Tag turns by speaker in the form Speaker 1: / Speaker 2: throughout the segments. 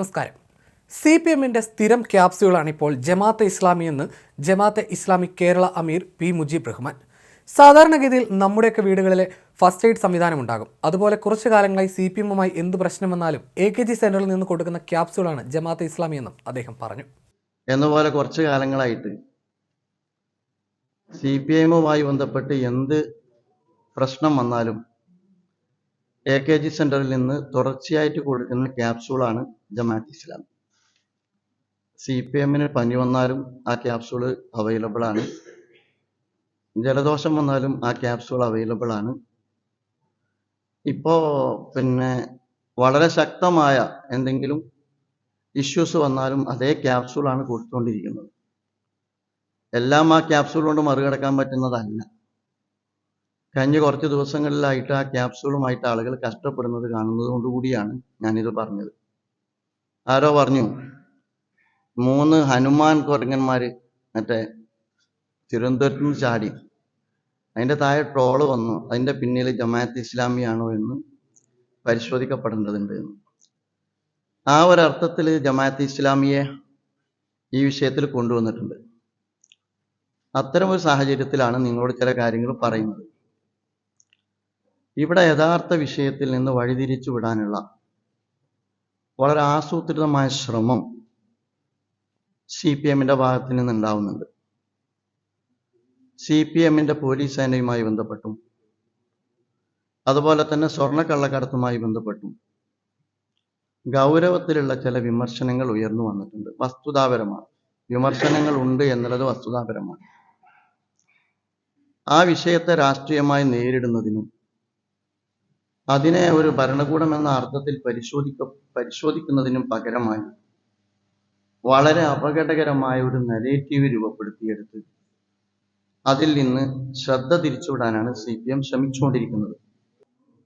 Speaker 1: നമസ്കാരം. C P എമ്മിന്റെ സ്ഥിരം ക്യാപ്സ്യൂളാണ് ഇപ്പോൾ ജമാഅത്തെ ഇസ്ലാമി എന്ന് ജമാഅത്തെ ഇസ്ലാമി കേരള അമീർ പി മുജീബ് റഹ്മാൻ. സാധാരണഗതിയിൽ നമ്മുടെയൊക്കെ വീടുകളിലെ ഫസ്റ്റ് എയ്ഡ് സംവിധാനം ഉണ്ടാകും. അതുപോലെ കുറച്ചു കാലങ്ങളായി സി പി എമ്മുമായി എന്ത് പ്രശ്നം വന്നാലും എ കെ ജി സെന്ററിൽ നിന്ന് കൊടുക്കുന്ന ക്യാപ്സ്യൂളാണ് ജമാഅത്തെ ഇസ്ലാമി എന്നും അദ്ദേഹം പറഞ്ഞു.
Speaker 2: എന്നപോലെ കുറച്ച് കാലങ്ങളായിട്ട് സി പി എമ്മുമായി ബന്ധപ്പെട്ട് എന്ത് പ്രശ്നം വന്നാലും എ കെ ജി സെന്ററിൽ നിന്ന് തുടർച്ചയായിട്ട് കൊടുക്കുന്ന ക്യാപ്സൂളാണ് ജമാഅത്ത് ഇസ്ലാം സി പി എമ്മിന് പനി വന്നാലും ആ ക്യാപ്സൂൾ അവൈലബിൾ ആണ്. ജലദോഷം വന്നാലും ആ ക്യാപ്സൂൾ അവൈലബിൾ ആണ്. ഇപ്പോ പിന്നെ വളരെ ശക്തമായ എന്തെങ്കിലും ഇഷ്യൂസ് വന്നാലും അതേ ക്യാപ്സൂളാണ് കൊടുത്തുകൊണ്ടിരിക്കുന്നത് എല്ലാം ആ ക്യാപ്സൂൾ കൊണ്ട് മറികടക്കാൻ പറ്റുന്നതല്ല. കഴിഞ്ഞ കുറച്ച് ദിവസങ്ങളിലായിട്ട് ആ ക്യാപ്സൂളുമായിട്ട് ആളുകൾ കഷ്ടപ്പെടുന്നത് കാണുന്നത് കൊണ്ടുകൂടിയാണ് ഞാനിത് പറഞ്ഞത്. ആരോ പറഞ്ഞു മൂന്ന് ഹനുമാൻ കുരങ്ങന്മാർ മറ്റേ തിരുവനന്തപുരത്ത് നിന്ന് ചാടി. അതിന്റെ താഴെ ട്രോൾ വന്നു. അതിന്റെ പിന്നിൽ ജമാഅത്ത് ഇസ്ലാമിയാണോ എന്ന് പരിശോധിക്കപ്പെടേണ്ടതുണ്ട് എന്ന്. ആ ഒരർത്ഥത്തിൽ ജമാഅത്ത് ഇസ്ലാമിയെ ഈ വിഷയത്തിൽ കൊണ്ടുവന്നിട്ടുണ്ട്. അത്തരം ഒരു സാഹചര്യത്തിലാണ് നിങ്ങളോട് ചില കാര്യങ്ങൾ പറയുന്നത്. ഇവിടെ യഥാർത്ഥ വിഷയത്തിൽ നിന്ന് വഴിതിരിച്ചു വിടാനുള്ള വളരെ ആസൂത്രിതമായ ശ്രമം സി പി എമ്മിന്റെ ഭാഗത്ത് നിന്ന് ഉണ്ടാവുന്നുണ്ട്. സി പി എമ്മിന്റെ പോലീസ് സേനയുമായി ബന്ധപ്പെട്ടും അതുപോലെ തന്നെ സ്വർണക്കള്ളക്കടത്തുമായി ബന്ധപ്പെട്ടും ഗൗരവത്തിലുള്ള ചില വിമർശനങ്ങൾ ഉയർന്നു വന്നിട്ടുണ്ട്. വസ്തുതാപരമാണ്. വിമർശനങ്ങൾ ഉണ്ട് എന്നുള്ളത് വസ്തുതാപരമാണ്. ആ വിഷയത്തെ രാഷ്ട്രീയമായി നേരിടുന്നതിനും അതിനെ ഒരു ഭരണകൂടം എന്ന അർത്ഥത്തിൽ പരിശോധിക്ക പരിശോധിക്കുന്നതിനും പകരമായി വളരെ അപകടകരമായ ഒരു നെഗറ്റീവ് രൂപപ്പെടുത്തിയെടുത്ത് അതിൽ നിന്ന് ശ്രദ്ധ തിരിച്ചുവിടാനാണ് സി പി എം ശ്രമിച്ചുകൊണ്ടിരിക്കുന്നത്.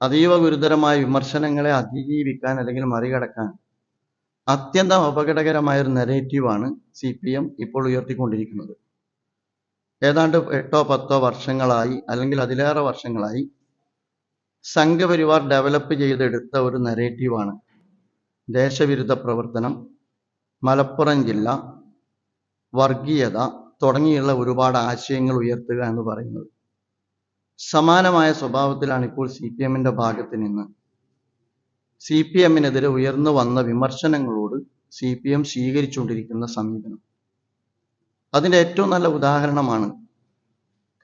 Speaker 2: അതീവ ഗുരുതരമായ വിമർശനങ്ങളെ അതിജീവിക്കാൻ അല്ലെങ്കിൽ മറികടക്കാൻ അത്യന്തം അപകടകരമായ ഒരു നെഗറ്റീവാണ് സി പി എം ഇപ്പോൾ ഉയർത്തിക്കൊണ്ടിരിക്കുന്നത്. ഏതാണ്ട് എട്ടോ പത്തോ വർഷങ്ങളായി അല്ലെങ്കിൽ അതിലേറെ വർഷങ്ങളായി സംഘപരിവാർ ഡെവലപ്പ് ചെയ്തെടുത്ത ഒരു നെറേറ്റീവാണ് ദേശവിരുദ്ധ പ്രവർത്തനം മലപ്പുറം ജില്ല വർഗീയത തുടങ്ങിയുള്ള ഒരുപാട് ആശയങ്ങൾ ഉയർത്തുക എന്ന് പറയുന്നത്. സമാനമായ സ്വഭാവത്തിലാണ് ഇപ്പോൾ സി പി എമ്മിന്റെ ഭാഗത്ത് നിന്ന്. സി പി എമ്മിനെതിരെ ഉയർന്നു വന്ന വിമർശനങ്ങളോട് സി പി എം സ്വീകരിച്ചുകൊണ്ടിരിക്കുന്ന സമീപനം. അതിന്റെ ഏറ്റവും നല്ല ഉദാഹരണമാണ്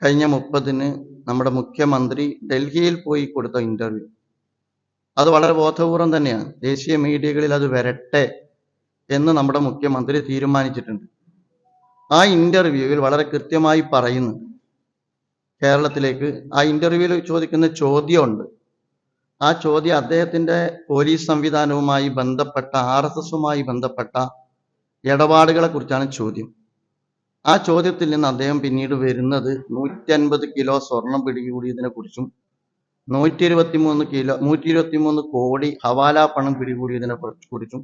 Speaker 2: കഴിഞ്ഞ മുപ്പതിന് നമ്മുടെ മുഖ്യമന്ത്രി ഡൽഹിയിൽ പോയി കൊടുത്ത ഇന്റർവ്യൂ അത് വളരെ ബോധപൂർവം തന്നെയാണ്. ദേശീയ മീഡിയകളിൽ അത് വരട്ടെ എന്ന് നമ്മുടെ മുഖ്യമന്ത്രി തീരുമാനിച്ചിട്ടുണ്ട്. ആ ഇന്റർവ്യൂവിൽ വളരെ കൃത്യമായി പറയുന്നു. കേരളത്തിലേക്ക് ആ ഇന്റർവ്യൂവിൽ ചോദിക്കുന്ന ചോദ്യമുണ്ട്. ആ ചോദ്യം അദ്ദേഹത്തിന്റെ പോലീസ് സംവിധാനവുമായി ബന്ധപ്പെട്ട ആർ എസ് എസുമായി ബന്ധപ്പെട്ട ഇടപാടുകളെ കുറിച്ചാണ് ചോദ്യം. ആ ചോദ്യത്തിൽ നിന്ന് അദ്ദേഹം പിന്നീട് വരുന്നത് നൂറ്റി അൻപത് കിലോ സ്വർണം പിടികൂടിയതിനെ കുറിച്ചും നൂറ്റി ഇരുപത്തി മൂന്ന് കിലോ നൂറ്റി ഇരുപത്തി മൂന്ന് കോടി ഹവാല പണം പിടികൂടിയതിനെ കുറിച്ചും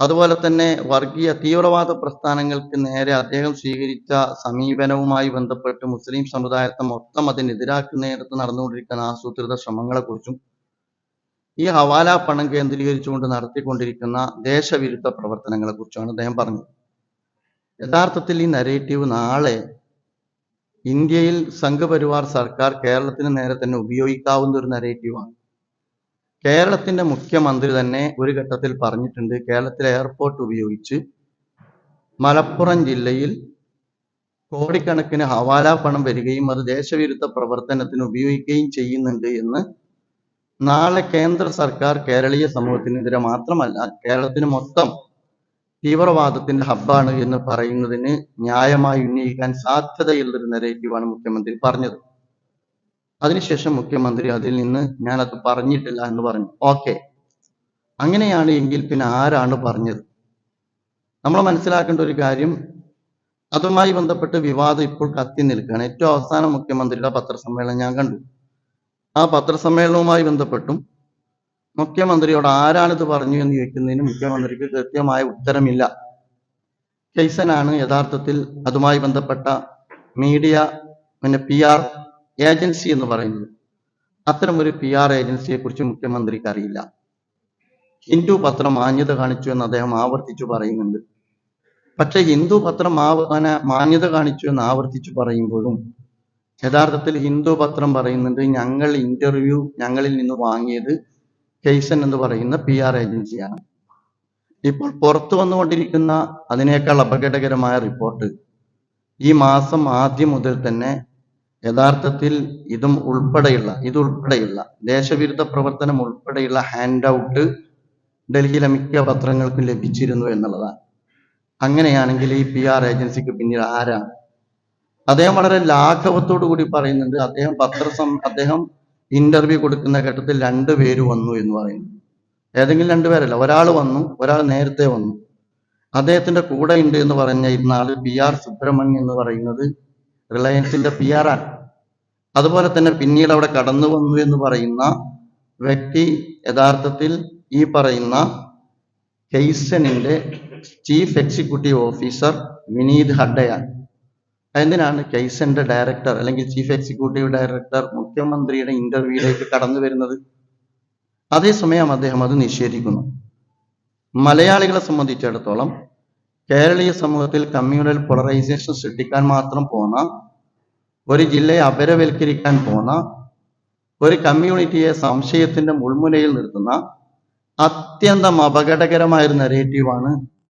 Speaker 2: അതുപോലെ തന്നെ വർഗീയ തീവ്രവാദ പ്രസ്ഥാനങ്ങൾക്ക് നേരെ അദ്ദേഹം സ്വീകരിച്ച സമീപനവുമായി ബന്ധപ്പെട്ട് മുസ്ലിം സമുദായത്തെ മൊത്തം അതിനെതിരാക്കുന്നതിനകത്ത് നടന്നുകൊണ്ടിരിക്കുന്ന ആസൂത്രിത ശ്രമങ്ങളെക്കുറിച്ചും ഈ ഹവാല പണം കേന്ദ്രീകരിച്ചുകൊണ്ട് നടത്തിക്കൊണ്ടിരിക്കുന്ന ദേശവിരുദ്ധ പ്രവർത്തനങ്ങളെ കുറിച്ചുമാണ് അദ്ദേഹം പറഞ്ഞത്. യഥാർത്ഥത്തിൽ ഈ നരേറ്റീവ് നാളെ ഇന്ത്യയിൽ സംഘപരിവാർ സർക്കാർ കേരളത്തിന് നേരെ തന്നെ ഉപയോഗിക്കാവുന്ന ഒരു നരേറ്റീവാണ് കേരളത്തിന്റെ മുഖ്യമന്ത്രി തന്നെ ഒരു ഘട്ടത്തിൽ പറഞ്ഞിട്ടുണ്ട് കേരളത്തിലെ എയർപോർട്ട് ഉപയോഗിച്ച് മലപ്പുറം ജില്ലയിൽ കോടിക്കണക്കിന് ഹവാല പണം വരികയും അത് ദേശവിരുദ്ധ പ്രവർത്തനത്തിന് ഉപയോഗിക്കുകയും ചെയ്യുന്നുണ്ട് എന്ന് നാളെ കേന്ദ്ര സർക്കാർ കേരളീയ സമൂഹത്തിനെതിരെ മാത്രമല്ല കേരളത്തിന് മൊത്തം തീവ്രവാദത്തിന്റെ ഹബ്ബാണ് എന്ന് പറയുന്നതിന് ന്യായമായി ഉന്നയിക്കാൻ സാധ്യതയുള്ളൊരു നെറേറ്റീവാണ് മുഖ്യമന്ത്രി പറഞ്ഞത്. അതിനുശേഷം മുഖ്യമന്ത്രി അതിൽ നിന്ന് ഞാനത് പറഞ്ഞിട്ടില്ല എന്ന് പറഞ്ഞു. ഓക്കെ അങ്ങനെയാണ് എങ്കിൽ പിന്നെ ആരാണ് പറഞ്ഞത്? നമ്മൾ മനസ്സിലാക്കേണ്ട ഒരു കാര്യം അതുമായി ബന്ധപ്പെട്ട് വിവാദം ഇപ്പോൾ കത്തി നിൽക്കുകയാണ്. ഏറ്റവും അവസാനം മുഖ്യമന്ത്രിയുടെ പത്രസമ്മേളനം ഞാൻ കണ്ടു. ആ പത്രസമ്മേളനവുമായി ബന്ധപ്പെട്ടും മുഖ്യമന്ത്രിയോട് ആരാണിത് പറഞ്ഞു എന്ന് ചോദിക്കുന്നതിന് മുഖ്യമന്ത്രിക്ക് കൃത്യമായ ഉത്തരമില്ല. കെയ്സനാണ് യഥാർത്ഥത്തിൽ അതുമായി ബന്ധപ്പെട്ട മീഡിയ പിന്നെ പി ആർ ഏജൻസി എന്ന് പറയുന്നത്. അത്തരം ഒരു പി ആർ ഏജൻസിയെ കുറിച്ച് മുഖ്യമന്ത്രിക്ക് അറിയില്ല. ഹിന്ദു പത്രം മാന്യത കാണിച്ചു എന്ന് അദ്ദേഹം ആവർത്തിച്ചു പറയുന്നുണ്ട്. പക്ഷെ ഹിന്ദു പത്രം മാന്യത കാണിച്ചു എന്ന് ആവർത്തിച്ചു പറയുമ്പോഴും യഥാർത്ഥത്തിൽ ഹിന്ദു പത്രം പറയുന്നുണ്ട് ഞങ്ങൾ ഇന്റർവ്യൂ ഞങ്ങളിൽ നിന്ന് വാങ്ങിയത് കെയ്സൺ എന്ന് പറയുന്ന പി ആർ ഏജൻസിയാണ്. ഇപ്പോൾ പുറത്തു വന്നുകൊണ്ടിരിക്കുന്ന അതിനേക്കാൾ അപകടകരമായ റിപ്പോർട്ട് ഈ മാസം ആദ്യം മുതൽ തന്നെ യഥാർത്ഥത്തിൽ ഇതും ഉൾപ്പെടെയുള്ള ഇതുൾപ്പെടെയുള്ള ദേശവിരുദ്ധ പ്രവർത്തനം ഉൾപ്പെടെയുള്ള ഹാൻഡ് ഔട്ട് ഡൽഹിയിലെ മിക്ക പത്രങ്ങൾക്കും ലഭിച്ചിരുന്നു എന്നുള്ളതാണ്. അങ്ങനെയാണെങ്കിൽ ഈ പി ആർ ഏജൻസിക്ക് പിന്നിൽ ആരാണ്? അദ്ദേഹം വളരെ ലാഘവത്തോടു കൂടി പറയുന്നുണ്ട്. അദ്ദേഹം പത്രസം അദ്ദേഹം ഇന്റർവ്യൂ കൊടുക്കുന്ന ഘട്ടത്തിൽ രണ്ട് പേര് വന്നു എന്ന് പറയുന്നു. ഏതെങ്കിലും രണ്ടുപേരല്ല ഒരാൾ വന്നു ഒരാൾ നേരത്തെ വന്നു. അദ്ദേഹത്തിന്റെ കൂടെ ഉണ്ട് എന്ന് പറഞ്ഞ ഇരുന്നാൾ പി ആർ സുബ്രഹ്മണ്യം എന്ന് പറയുന്നത് റിലയൻസിന്റെ പി ആർ ആണ്. അതുപോലെ തന്നെ പിന്നീട് അവിടെ കടന്നു വന്നു എന്ന് പറയുന്ന വ്യക്തി യഥാർത്ഥത്തിൽ ഈ പറയുന്ന കെയ്സനിന്റെ ചീഫ് എക്സിക്യൂട്ടീവ് ഓഫീസർ വിനീത് ഹഡയാണ്. എന്തിനാണ് കെയ്സന്റെ ഡയറക്ടർ അല്ലെങ്കിൽ ചീഫ് എക്സിക്യൂട്ടീവ് ഡയറക്ടർ മുഖ്യമന്ത്രിയുടെ ഇന്റർവ്യൂയിലേക്ക് കടന്നു വരുന്നത്. അതേസമയം അദ്ദേഹം അത് നിഷേധിക്കുന്നു. മലയാളികളെ സംബന്ധിച്ചിടത്തോളം കേരളീയ സമൂഹത്തിൽ കമ്മ്യൂണൽ പോളറൈസേഷൻ സൃഷ്ടിക്കാൻ മാത്രം പോന്ന ഒരു ജില്ലയെ അപരവൽക്കരിക്കാൻ പോന്ന ഒരു കമ്മ്യൂണിറ്റിയെ സംശയത്തിന്റെ മുൾമുനയിൽ നിർത്തുന്ന അത്യന്തം അപകടകരമായ ഒരു നെറേറ്റീവാണ്